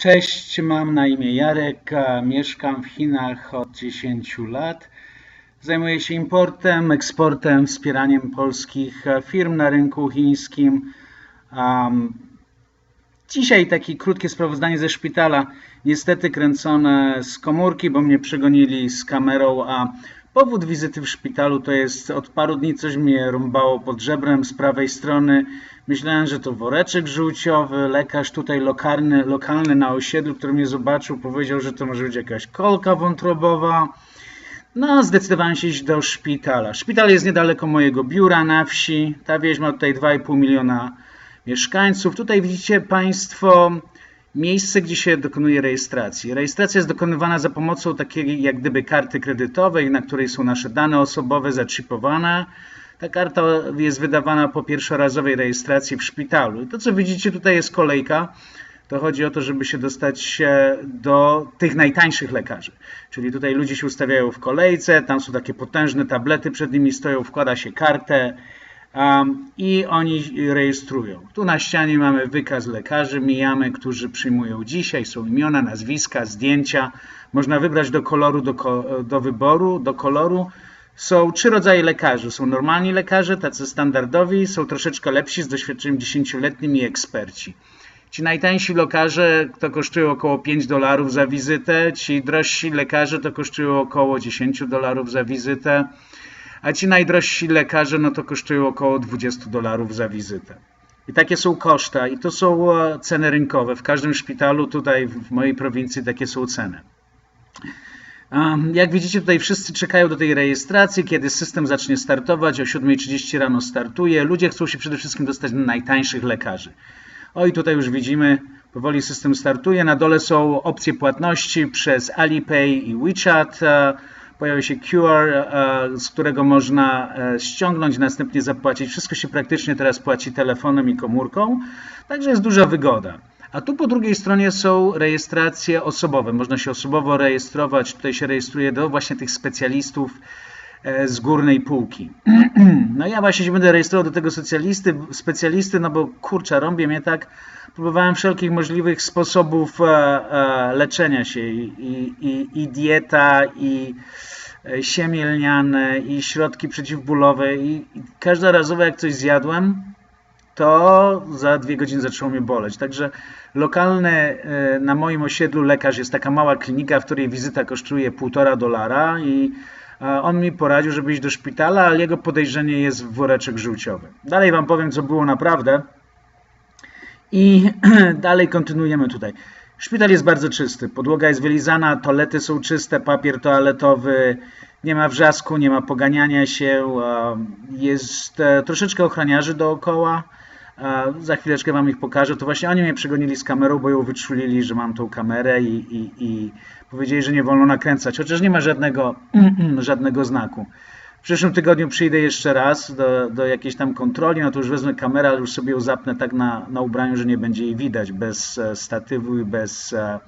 Cześć, mam na imię Jarek, mieszkam w Chinach od 10 lat. Zajmuję się importem, eksportem, wspieraniem polskich firm na rynku chińskim. Dzisiaj takie krótkie sprawozdanie ze szpitala. Niestety kręcone z komórki, bo mnie przegonili z kamerą, a powód wizyty w szpitalu to jest od paru dni coś mnie rąbało pod żebrem z prawej strony. Myślałem, że to woreczek żółciowy. Lekarz tutaj lokalny, lokalny na osiedlu, który mnie zobaczył, powiedział, że to może być jakaś kolka wątrobowa. No, zdecydowałem się iść do szpitala. Szpital jest niedaleko mojego biura na wsi. Ta wieś ma tutaj 2,5 miliona mieszkańców. Tutaj widzicie Państwo miejsce, gdzie się dokonuje rejestracji. Rejestracja jest dokonywana za pomocą takiej jak gdyby karty kredytowej, na której są nasze dane osobowe zaczipowane. Ta karta jest wydawana po pierwszorazowej rejestracji w szpitalu. I to, co widzicie tutaj jest kolejka. To chodzi o to, żeby się dostać do tych najtańszych lekarzy. Czyli tutaj ludzie się ustawiają w kolejce, tam są takie potężne tablety, przed nimi stoją, wkłada się kartę i oni rejestrują. Tu na ścianie mamy wykaz lekarzy, mijamy, którzy przyjmują dzisiaj, są imiona, nazwiska, zdjęcia. Można wybrać do koloru, do, do wyboru, do koloru. Są trzy rodzaje lekarzy. Są normalni lekarze, tacy standardowi, są troszeczkę lepsi, z doświadczeniem dziesięcioletnim i eksperci. Ci najtańsi lekarze to kosztują około 5 dolarów za wizytę, ci drożsi lekarze to kosztują około 10 dolarów za wizytę, a ci najdrożsi lekarze no to kosztują około 20 dolarów za wizytę. I takie są koszta i to są e, ceny rynkowe. W każdym szpitalu tutaj w mojej prowincji takie są ceny. Jak widzicie, tutaj wszyscy czekają do tej rejestracji, kiedy system zacznie startować. O 7.30 rano startuje. Ludzie chcą się przede wszystkim dostać do najtańszych lekarzy. O i tutaj już widzimy, powoli system startuje. Na dole są opcje płatności przez Alipay i WeChat. Pojawia się QR, z którego można e, ściągnąć, następnie zapłacić. Wszystko się praktycznie teraz płaci telefonem i komórką, także jest duża wygoda. A tu po drugiej stronie są rejestracje osobowe. Można się osobowo rejestrować. Tutaj się rejestruje do właśnie tych specjalistów e, z górnej półki. No ja właśnie się będę rejestrował do tego specjalisty, specjalisty no bo kurczę, rąbie mnie tak. Próbowałem wszelkich możliwych sposobów e, e, leczenia się i, i, i dieta, i siemię lniane, i środki przeciwbólowe i, i każdorazowo jak coś zjadłem, to za dwie godziny zaczęło mnie boleć. Także lokalny e, na moim osiedlu lekarz jest taka mała klinika, w której wizyta kosztuje półtora dolara i e, on mi poradził, żeby iść do szpitala, ale jego podejrzenie jest w woreczek żółciowy. Dalej Wam powiem, co było naprawdę. I dalej kontynuujemy tutaj. Szpital jest bardzo czysty, podłoga jest wylizana, toalety są czyste, papier toaletowy, nie ma wrzasku, nie ma poganiania się, jest e, troszeczkę ochraniarzy dookoła. Za chwileczkę Wam ich pokażę. To właśnie oni mnie przegonili z kamerą, bo ją wyczulili, że mam tą kamerę i, i, i powiedzieli, że nie wolno nakręcać, chociaż nie ma żadnego, żadnego znaku. W przyszłym tygodniu przyjdę jeszcze raz do, do jakiejś tam kontroli, no to już wezmę kamerę, ale już sobie ją zapnę tak na, na ubraniu, że nie będzie jej widać, bez e, statywu i bez, e,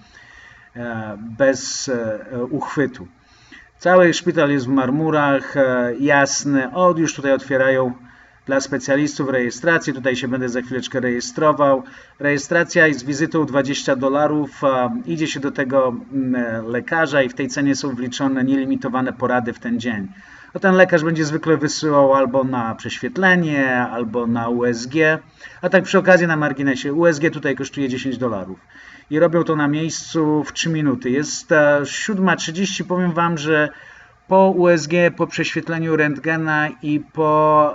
e, bez uchwytu. Cały szpital jest w marmurach, jasny. Od już tutaj otwierają dla specjalistów rejestracji. Tutaj się będę za chwileczkę rejestrował. Rejestracja jest wizytą 20 dolarów. Idzie się do tego mm, lekarza i w tej cenie są wliczone nielimitowane porady w ten dzień. No ten lekarz będzie zwykle wysyłał albo na prześwietlenie, albo na USG. A tak przy okazji na marginesie, USG tutaj kosztuje 10 dolarów. I robią to na miejscu w 3 minuty. Jest 7.30. Powiem Wam, że po USG, po prześwietleniu rentgena i po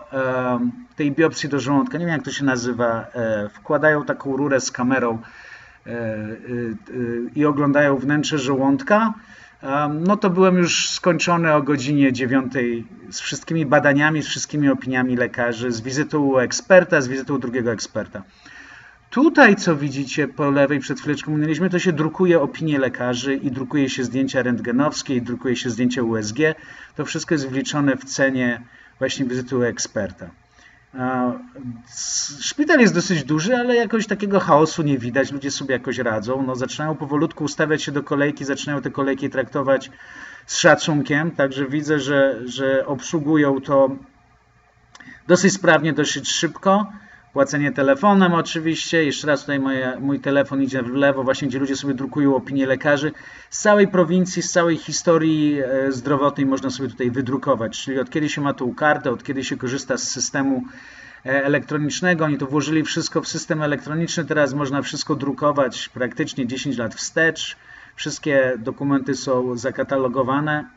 tej biopsji do żołądka, nie wiem jak to się nazywa, e, wkładają taką rurę z kamerą e, e, i oglądają wnętrze żołądka, no to byłem już skończony o godzinie 9 z wszystkimi badaniami, z wszystkimi opiniami lekarzy, z wizytą eksperta, z wizytą drugiego eksperta. Tutaj, co widzicie po lewej, przed chwileczką mówiliśmy, to się drukuje opinie lekarzy i drukuje się zdjęcia rentgenowskie i drukuje się zdjęcia USG. To wszystko jest wliczone w cenie właśnie wizyty u eksperta. Szpital jest dosyć duży, ale jakoś takiego chaosu nie widać. Ludzie sobie jakoś radzą. No, zaczynają powolutku ustawiać się do kolejki, zaczynają te kolejki traktować z szacunkiem. Także widzę, że, że obsługują to dosyć sprawnie, dosyć szybko płacenie telefonem oczywiście. Jeszcze raz tutaj moje, mój telefon idzie w lewo, właśnie gdzie ludzie sobie drukują opinie lekarzy. Z całej prowincji, z całej historii e, zdrowotnej można sobie tutaj wydrukować, czyli od kiedy się ma tą kartę, od kiedy się korzysta z systemu e, elektronicznego. Oni to włożyli wszystko w system elektroniczny, teraz można wszystko drukować praktycznie 10 lat wstecz. Wszystkie dokumenty są zakatalogowane.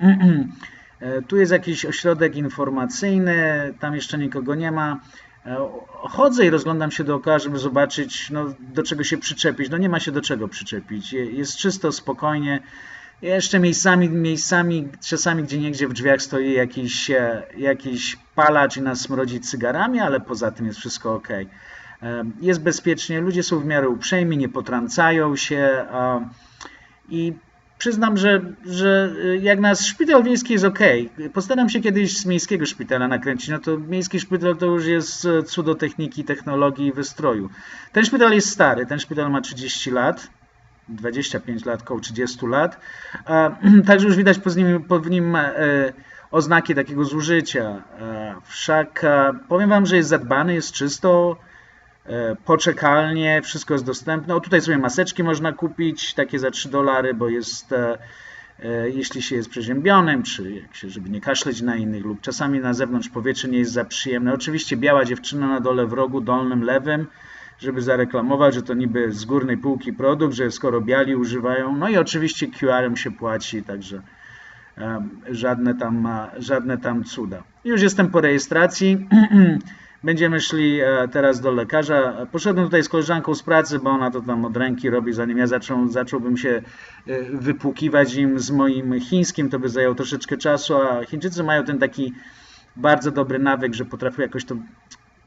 E, tu jest jakiś ośrodek informacyjny, tam jeszcze nikogo nie ma. E, chodzę i rozglądam się dookoła, żeby zobaczyć, no, do czego się przyczepić. No nie ma się do czego przyczepić. Jest czysto, spokojnie. Jeszcze miejscami, miejscami czasami gdzie niegdzie w drzwiach stoi jakiś, e, jakiś palacz i nas smrodzi cygarami, ale poza tym jest wszystko ok. Jest bezpiecznie, ludzie są w miarę uprzejmi, nie potrącają się i przyznam, że, że y, jak nas szpital wiejski jest ok. Postaram się kiedyś z miejskiego szpitala nakręcić. No to miejski szpital to już jest e, cudo techniki, technologii i wystroju. Ten szpital jest stary, ten szpital ma 30 lat. 25 lat, około 30 lat. Także już widać po nim, po nim e, oznaki takiego zużycia. Wszak powiem Wam, że jest zadbany, jest czysto, E, poczekalnie, wszystko jest dostępne. O tutaj sobie maseczki można kupić, takie za 3 dolary, bo jest, e, e, jeśli się jest przeziębionym, czy jak się, żeby nie kaszleć na innych, lub czasami na zewnątrz powietrze nie jest za przyjemne. Oczywiście biała dziewczyna na dole w rogu dolnym lewym, żeby zareklamować, że to niby z górnej półki produkt, że skoro biali używają. No i oczywiście QR-em się płaci, także żadne tam, żadne tam cuda. Już jestem po rejestracji. Będziemy szli e, teraz do lekarza. Poszedłem tutaj z koleżanką z pracy, bo ona to tam od ręki robi, zanim ja zaczął, zacząłbym się e, wypłukiwać im z moim chińskim, to by zajęło troszeczkę czasu, a Chińczycy mają ten taki bardzo dobry nawyk, że potrafią jakoś to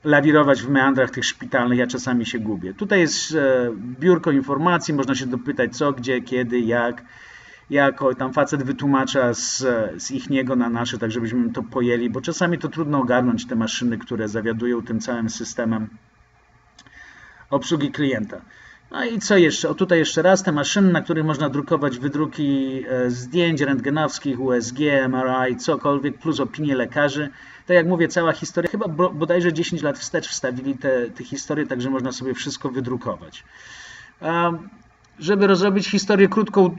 lawirować w meandrach tych szpitalnych, ja czasami się gubię. Tutaj jest e, biurko informacji, można się dopytać co, gdzie, kiedy, jak jako tam facet wytłumacza z, z ich niego na nasze, tak żebyśmy to pojęli, bo czasami to trudno ogarnąć te maszyny, które zawiadują tym całym systemem obsługi klienta. No i co jeszcze? O tutaj jeszcze raz te maszyny, na których można drukować wydruki e, zdjęć rentgenowskich, USG, MRI, cokolwiek, plus opinie lekarzy. Tak jak mówię, cała historia, chyba bodajże 10 lat wstecz wstawili te, te historie, także można sobie wszystko wydrukować żeby rozrobić historię krótką, e,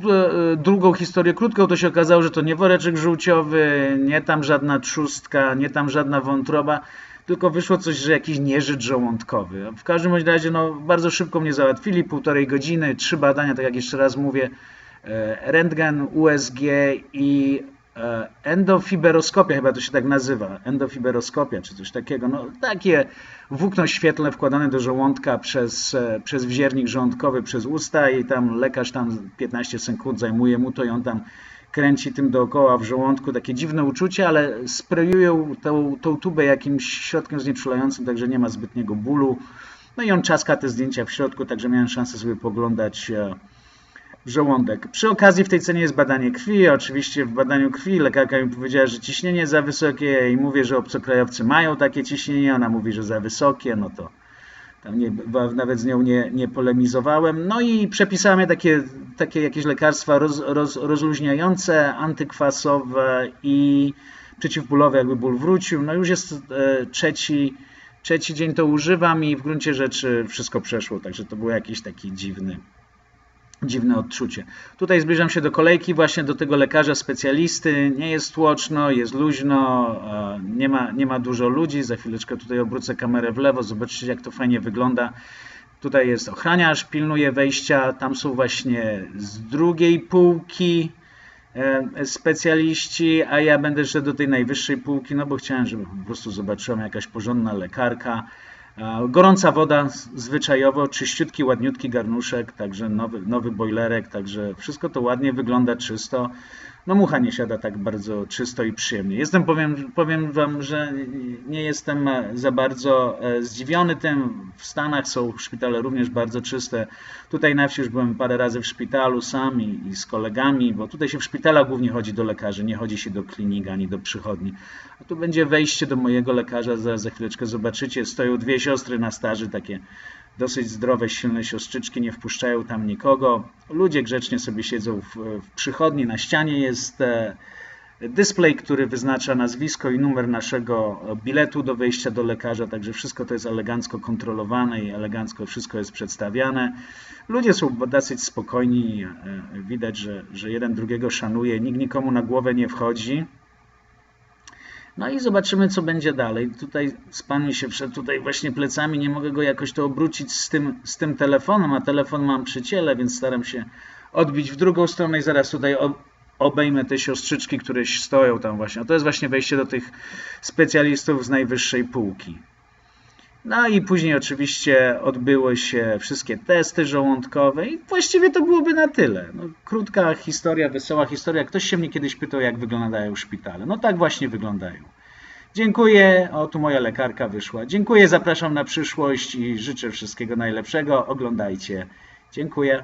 e, drugą historię krótką, to się okazało, że to nie woreczek żółciowy, nie tam żadna trzustka, nie tam żadna wątroba, tylko wyszło coś, że jakiś nieżyt żołądkowy. W każdym razie no, bardzo szybko mnie załatwili, półtorej godziny, trzy badania, tak jak jeszcze raz mówię, e, rentgen, USG i endofiberoskopia, chyba to się tak nazywa, endofiberoskopia czy coś takiego, no takie włókno świetlne wkładane do żołądka przez, e, przez wziernik żołądkowy, przez usta i tam lekarz tam 15 sekund zajmuje mu to i on tam kręci tym dookoła w żołądku, takie dziwne uczucie, ale sprayują tą, tą tubę jakimś środkiem znieczulającym, także nie ma zbytniego bólu. No i on czaska te zdjęcia w środku, także miałem szansę sobie poglądać e, żołądek. Przy okazji w tej cenie jest badanie krwi. Oczywiście w badaniu krwi lekarka mi powiedziała, że ciśnienie za wysokie i mówię, że obcokrajowcy mają takie ciśnienie. Ona mówi, że za wysokie, no to tam nie, nawet z nią nie, nie polemizowałem. No i przepisałem je takie, takie jakieś lekarstwa roz, roz, rozluźniające, antykwasowe i przeciwbólowe, jakby ból wrócił. No już jest e, trzeci, trzeci dzień to używam i w gruncie rzeczy wszystko przeszło, także to był jakiś taki dziwny dziwne odczucie. Tutaj zbliżam się do kolejki, właśnie do tego lekarza specjalisty. Nie jest tłoczno, jest luźno, e, nie ma, nie ma dużo ludzi. Za chwileczkę tutaj obrócę kamerę w lewo, zobaczycie jak to fajnie wygląda. Tutaj jest ochraniarz, pilnuje wejścia. Tam są właśnie z drugiej półki e, specjaliści, a ja będę szedł do tej najwyższej półki, no bo chciałem, żeby po prostu zobaczyła jakaś porządna lekarka. Gorąca woda zwyczajowo, czyściutki, ładniutki garnuszek, także nowy, nowy bojlerek, także wszystko to ładnie wygląda, czysto. No mucha nie siada tak bardzo czysto i przyjemnie. Jestem, powiem, powiem Wam, że nie jestem za bardzo e, zdziwiony tym. W Stanach są szpitale również bardzo czyste. Tutaj na wsi już byłem parę razy w szpitalu sam i, i z kolegami, bo tutaj się w szpitalach głównie chodzi do lekarzy, nie chodzi się do klinik ani do przychodni. A tu będzie wejście do mojego lekarza, za, za chwileczkę zobaczycie. Stoją dwie siostry na staży, takie dosyć zdrowe, silne siostrzyczki, nie wpuszczają tam nikogo. Ludzie grzecznie sobie siedzą w, w przychodni, na ścianie jest e, Display, który wyznacza nazwisko i numer naszego biletu do wejścia do lekarza, także wszystko to jest elegancko kontrolowane i elegancko wszystko jest przedstawiane. Ludzie są dosyć spokojni, e, widać, że, że jeden drugiego szanuje, nikt nikomu na głowę nie wchodzi. No i zobaczymy, co będzie dalej. Tutaj span mi się wszedł tutaj właśnie plecami, nie mogę go jakoś to obrócić z tym, z tym telefonem, a telefon mam przy ciele, więc staram się odbić w drugą stronę i zaraz tutaj ob- obejmę te siostrzyczki, które stoją tam właśnie. A to jest właśnie wejście do tych specjalistów z najwyższej półki. No i później oczywiście odbyły się wszystkie testy żołądkowe i właściwie to byłoby na tyle. No, krótka historia, wesoła historia. Ktoś się mnie kiedyś pytał, jak wyglądają szpitale. No tak właśnie wyglądają. Dziękuję. O, tu moja lekarka wyszła. Dziękuję, zapraszam na przyszłość i życzę wszystkiego najlepszego. Oglądajcie. Dziękuję.